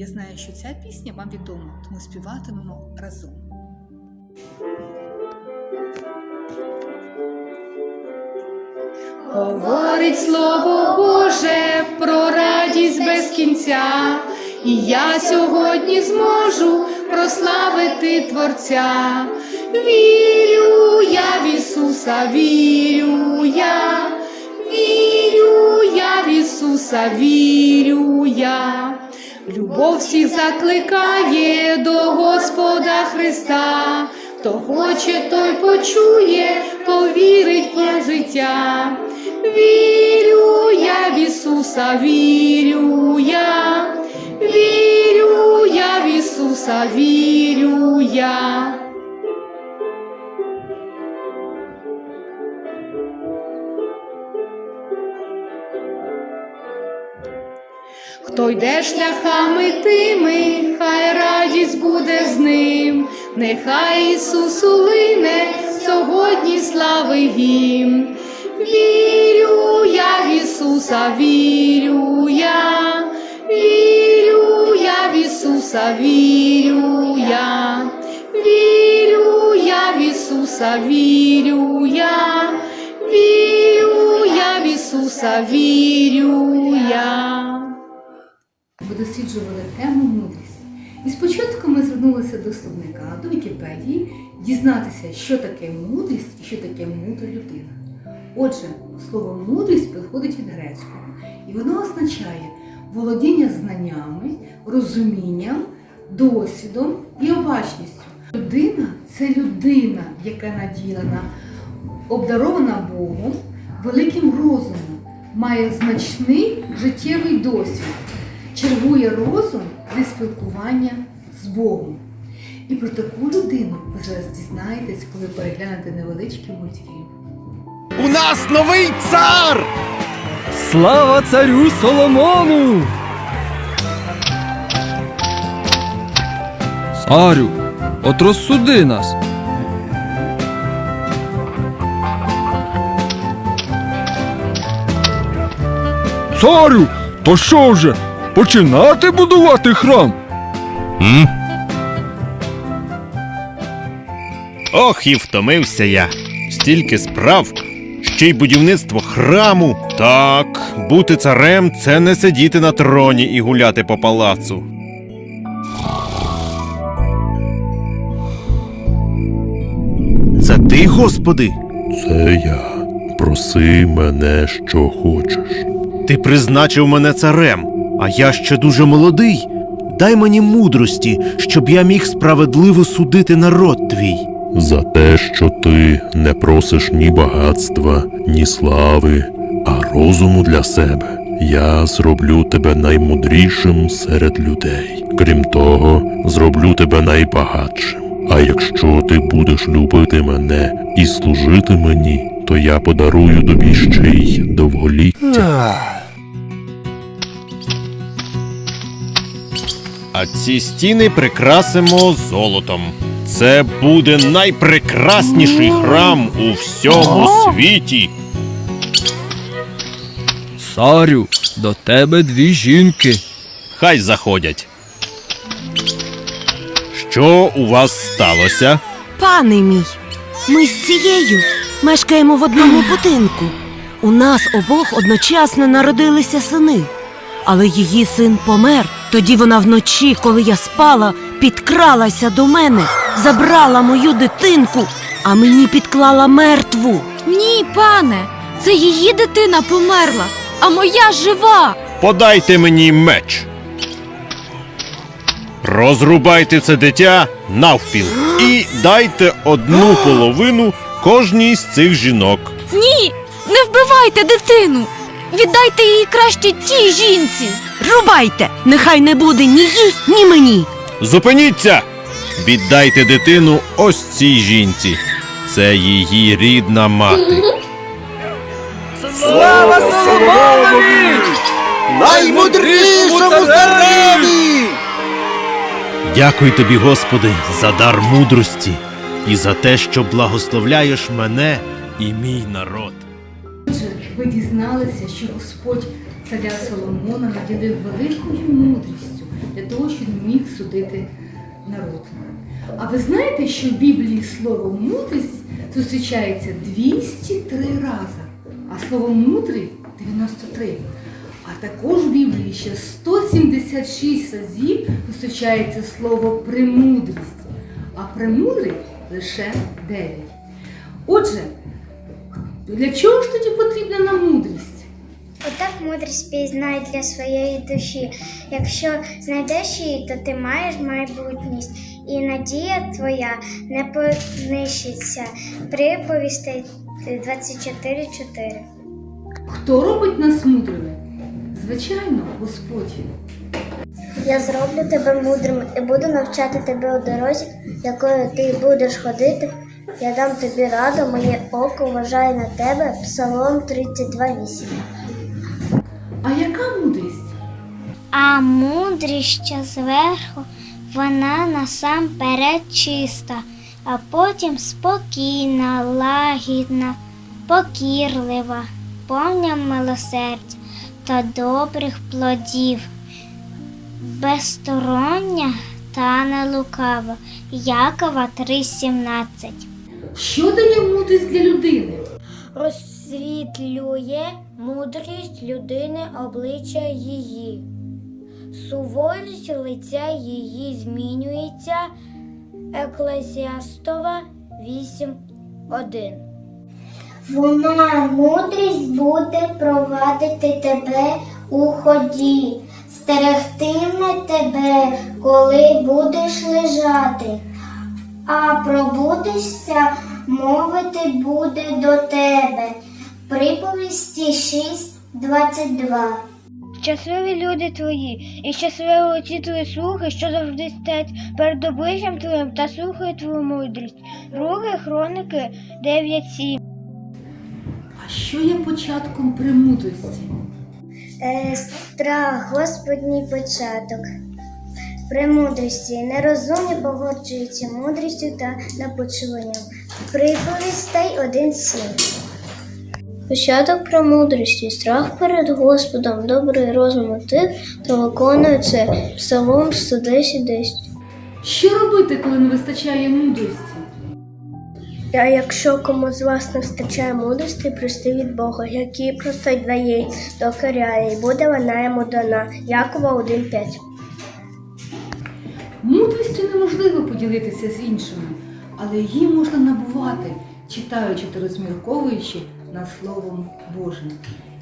Я знаю, що ця пісня вам відома, тому співатимемо разом. Говорить слово Боже про радість без кінця, і я сьогодні зможу прославити Творця. Вірю я в Ісуса, вірю я, вірю я в Ісуса, вірю я. Любов всіх закликає до Господа Христа, хто хоче, той почує, повірить про життя. Вірю я в Ісуса, вірю я, вірю я в Ісуса, вірю я. Хто йде шляхами тими, хай радість буде з ним, нехай Ісусу лине сьогодні слави гімн. Вірю я в Ісуса, вірю я, вірю я в Ісуса, вірю я, вірю я в Ісуса, вірю я, вірю я в Ісуса, вірю я. Ви досліджували тему мудрість. І спочатку ми звернулися до словника, до Вікіпедії, дізнатися, що таке мудрість і що таке мудра людина. Отже, слово мудрість походить від грецького, і воно означає володіння знаннями, розумінням, досвідом і обачністю. Людина це людина, яка наділена, обдарована Богом, великим розумом, має значний життєвий досвід, чергує розум зі спілкування з Богом. І про таку людину ви зараз дізнаєтесь, коли переглянете невеличкий мультфільм. У нас новий цар! Слава царю Соломону! Царю, от розсуди нас. Царю, то що вже? Починати будувати храм? М? Ох, і втомився я. Стільки справ, ще й будівництво храму. Так, бути царем це не сидіти на троні і гуляти по палацу. Це ти, господи? Це я. Проси мене, що хочеш. Ти призначив мене царем, а я ще дуже молодий. Дай мені мудрості, щоб я міг справедливо судити народ твій. За те, що ти не просиш ні багатства, ні слави, а розуму для себе. Я зроблю тебе наймудрішим серед людей. Крім того, зроблю тебе найбагатшим. А якщо ти будеш любити мене і служити мені, то я подарую тобі ще й довголіття. А ці стіни прикрасимо золотом. Це буде найпрекрасніший храм у всьому світі. Царю, до тебе дві жінки. Хай заходять. Що у вас сталося? Пане мій, ми з цією мешкаємо в одному будинку. У нас обох одночасно народилися сини, але її син помер. Тоді вона вночі, коли я спала, підкралася до мене, забрала мою дитинку, а мені підклала мертву. Ні, пане, це її дитина померла, а моя жива. Подайте мені меч. Розрубайте це дитя навпіл і дайте одну половину кожній з цих жінок. Ні, не вбивайте дитину. Віддайте її краще тій жінці. Рубайте! Нехай не буде ні їй, ні мені. Зупиніться! Віддайте дитину ось цій жінці. Це її рідна мати. Слава Соломонові! Наймудрішому цареві! Дякую тобі, Господи, за дар мудрості і за те, що благословляєш мене і мій народ. Отже, ви дізналися, що Господь царя Соломона наділив великою мудрістю для того, щоб міг судити народ. А ви знаєте, що в Біблії слово мудрість зустрічається 203 рази, а слово мудрий 93. А також в Біблії ще 176 разів зустрічається слово премудрість, а премудрий лише 9. Отже, для чого ж тоді потрібна нам мудрість? Мудрість пізнай для своєї душі. Якщо знайдеш її, то ти маєш майбутність, і надія твоя не понищиться. Приповістей 24.4. Хто робить нас мудрими? Звичайно, Господь. Я зроблю тебе мудрим і буду навчати тебе у дорозі, якою ти будеш ходити. Я дам тобі раду, моє око вважає на тебе. Псалом 32.8. А мудрість, зверху, вона насамперед чиста, а потім спокійна, лагідна, покірлива, повня милосердя та добрих плодів, безстороння та не лукава. Якова 3,17 Що дає мудрість для людини? розсвітлює мудрість людини обличчя її. Суворість лиця її змінюється. Еклезіастова 8.1 Вона мудрість буде провадити тебе у ході, стерегтиме тебе, коли будеш лежати, а пробудешся, мовити буде до тебе. Приповісті 6.22 Щасливі люди твої, і щасливі оці твої слухи, що завжди стоять перед обличчям твоїм та слухають твою мудрість. Руки хроники 9.7 А що є початком премудрості? Е, страх, Господній початок. Премудрості нерозумні погоджуються мудрістю та напочуванням. Приповістей 1.7 Початок премудрості, страх перед Господом, добрий розум тих, хто виконує це. Псалом 110.10 Що робити, коли не вистачає мудрості? А якщо комусь з вас не вистачає мудрості, прости від Бога, який просто дає, докоряє, і буде вона йому дана. Якова 1.5 Мудрістю неможливо поділитися з іншими, але її можна набувати, читаючи та розмірковуючи над Словом Божим.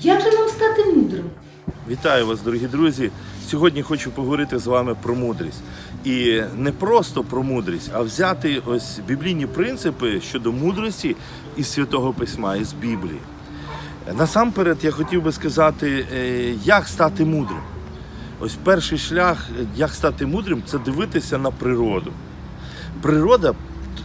Як же нам стати мудрим? Вітаю вас, дорогі друзі. Сьогодні хочу поговорити з вами про мудрість. І не просто про мудрість, а взяти ось біблійні принципи щодо мудрості із Святого Письма, із Біблії. Насамперед я хотів би сказати, е, як стати мудрим. Ось перший шлях, як стати мудрим, це дивитися на природу. Природа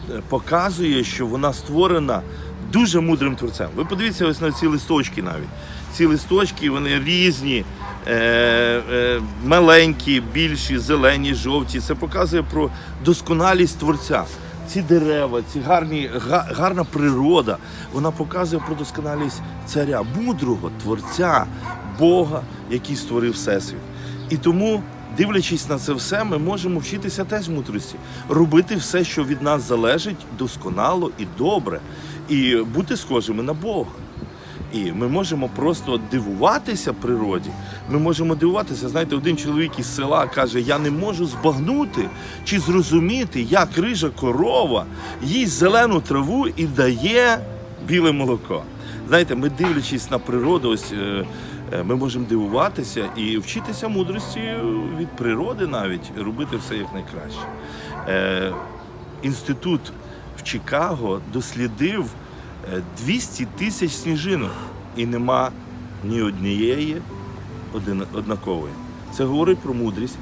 е, показує, що вона створена дуже мудрим творцем. Ви подивіться ось на ці листочки навіть. Ці листочки вони різні, е, е, маленькі, більші, зелені, жовті. Це показує про досконалість творця. Ці дерева, ці гарні, гарна природа, вона показує про досконалість царя, мудрого творця, Бога, який створив всесвіт. І тому, дивлячись на це все, ми можемо вчитися теж мудрості, робити все, що від нас залежить, досконало і добре, і бути схожими на Бога. І ми можемо просто дивуватися природі. Ми можемо дивуватися. Знаєте, один чоловік із села каже: Я не можу збагнути чи зрозуміти, як рижа корова їсть зелену траву і дає біле молоко. Знаєте, ми дивлячись на природу, ось е, ми можемо дивуватися і вчитися мудрості від природи навіть робити все як. Е, інститут в Чикаго дослідив е, 200 тисяч сніжинок і нема ні однієї однакової. Це говорить про мудрість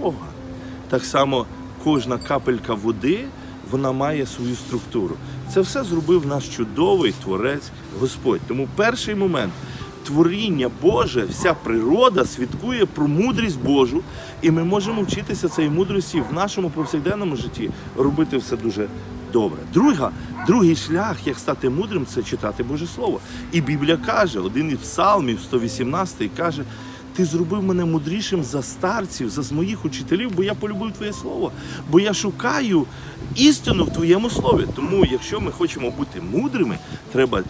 Бога. Так само кожна капелька води вона має свою структуру. Це все зробив наш чудовий творець Господь. Тому перший момент творіння Боже, вся природа свідкує про мудрість Божу, і ми можемо вчитися цієї мудрості в нашому повсякденному житті, робити все дуже добре. Друга, другий шлях, як стати мудрим, це читати Боже Слово. І Біблія каже, один із псалмів, 118, каже. Ти зробив мене мудрішим за старців, за моїх учителів, бо я полюбив Твоє слово, бо я шукаю істину в Твоєму слові. Тому, якщо ми хочемо бути мудрими, треба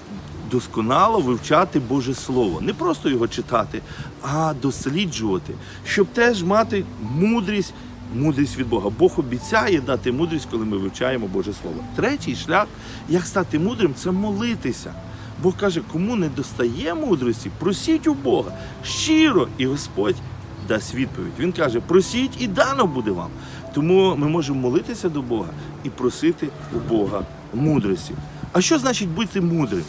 досконало вивчати Боже Слово. Не просто його читати, а досліджувати, щоб теж мати мудрість, мудрість від Бога. Бог обіцяє дати мудрість, коли ми вивчаємо Боже Слово. Третій шлях, як стати мудрим, це молитися. Бог каже, кому не достає мудрості, просіть у Бога щиро, і Господь дасть відповідь. Він каже: просіть і дано буде вам. Тому ми можемо молитися до Бога і просити у Бога мудрості. А що значить бути мудрим?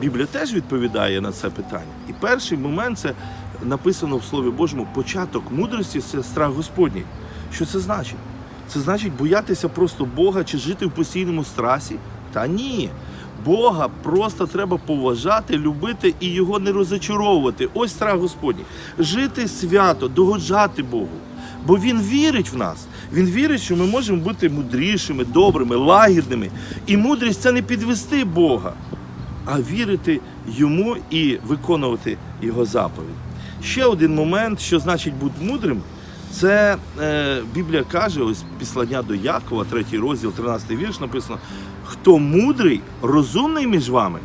Біблія теж відповідає на це питання. І перший момент це написано в Слові Божому: початок мудрості це страх Господній. Що це значить? Це значить боятися просто Бога чи жити в постійному страсі? Та ні. Бога просто треба поважати, любити і його не розочаровувати. Ось страх Господній. Жити свято, догоджати Богу. Бо Він вірить в нас. Він вірить, що ми можемо бути мудрішими, добрими, лагідними. І мудрість це не підвести Бога, а вірити йому і виконувати його заповідь. Ще один момент, що значить бути мудрим, це е, Біблія каже, ось післання до Якова, третій розділ, 13 вірш, написано: хто мудрий, розумний між вами,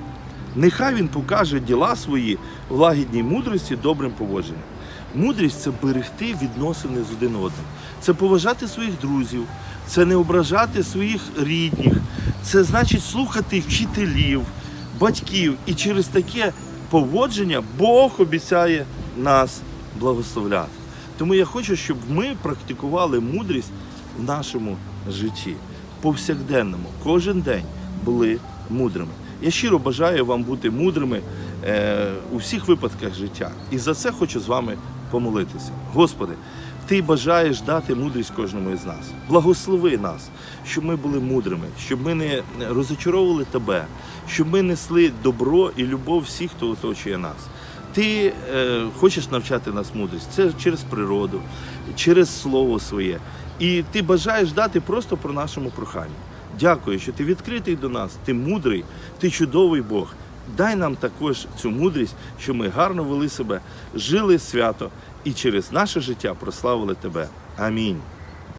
нехай він покаже діла свої в лагідній мудрості, добрим поводженням. Мудрість це берегти відносини з один одним, це поважати своїх друзів, це не ображати своїх рідних, це значить слухати вчителів, батьків. І через таке поводження Бог обіцяє нас благословляти. Тому я хочу, щоб ми практикували мудрість в нашому житті, повсякденному, кожен день були мудрими. Я щиро бажаю вам бути мудрими е, у всіх випадках життя. І за це хочу з вами помолитися. Господи, Ти бажаєш дати мудрість кожному із нас. Благослови нас, щоб ми були мудрими, щоб ми не розочаровували Тебе, щоб ми несли добро і любов всіх, хто оточує нас. Ти е, хочеш навчати нас мудрість. Це через природу, через слово своє. І ти бажаєш дати просто про нашому проханню. Дякую, що ти відкритий до нас, ти мудрий, ти чудовий Бог. Дай нам також цю мудрість, щоб ми гарно вели себе, жили свято і через наше життя прославили тебе. Амінь.